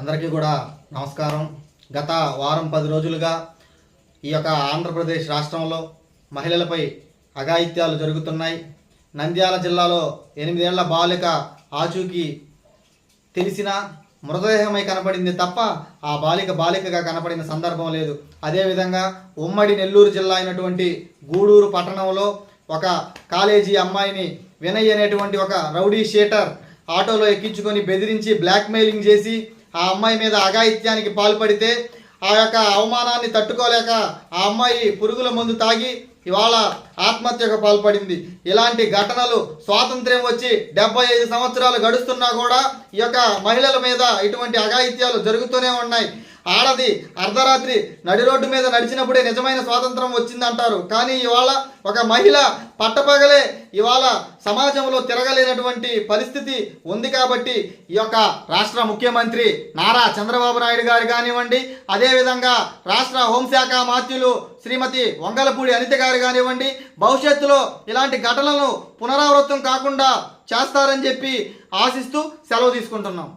అందరికీ కూడా నమస్కారం. గత వారం పది రోజులుగా ఈ యొక్క ఆంధ్రప్రదేశ్ రాష్ట్రంలో మహిళలపై అఘాయిత్యాలు జరుగుతున్నాయి. నంద్యాల జిల్లాలో ఎనిమిదేళ్ళ బాలిక ఆచూకీ తెలిసిన మృతదేహమై కనపడింది తప్ప ఆ బాలిక బాలికగా కనపడిన సందర్భం లేదు. అదేవిధంగా ఉమ్మడి నెల్లూరు జిల్లా అయినటువంటి గూడూరు పట్టణంలో ఒక కాలేజీ అమ్మాయిని వినయ్ అనేటువంటి ఒక రౌడీ షేటర్ ఆటోలో ఎక్కించుకొని బెదిరించి బ్లాక్మెయిలింగ్ చేసి ఆ అమ్మాయి మీద అఘాయిత్యానికి పాల్పడితే ఆ యొక్క అవమానాన్ని తట్టుకోలేక ఆ అమ్మాయి పురుగుల మందు తాగి ఇవాళ ఆత్మహత్యకు పాల్పడింది. ఇలాంటి ఘటనలు స్వాతంత్ర్యం వచ్చి డెబ్బై ఐదు సంవత్సరాలు గడుస్తున్నా కూడా ఈ యొక్క మహిళల మీద ఇటువంటి అఘాయిత్యాలు జరుగుతూనే ఉన్నాయి. ఆడది అర్ధరాత్రి నడి రోడ్డు మీద నడిచినప్పుడే నిజమైన స్వాతంత్రం వచ్చిందంటారు. కానీ ఇవాళ ఒక మహిళ పట్టపగలే ఇవాళ సమాజంలో తిరగలేనటువంటి పరిస్థితి ఉంది కాబట్టి ఈ యొక్క రాష్ట్ర ముఖ్యమంత్రి నారా చంద్రబాబు నాయుడు గారు కానివ్వండి అదేవిధంగా రాష్ట్ర హోంశాఖ మాత్యులు శ్రీమతి వంగలపూడి అనిత గారు కానివ్వండి భవిష్యత్తులో ఇలాంటి ఘటనలను పునరావృతం కాకుండా చేస్తారని చెప్పి ఆశిస్తూ సెలవు తీసుకుంటున్నాం.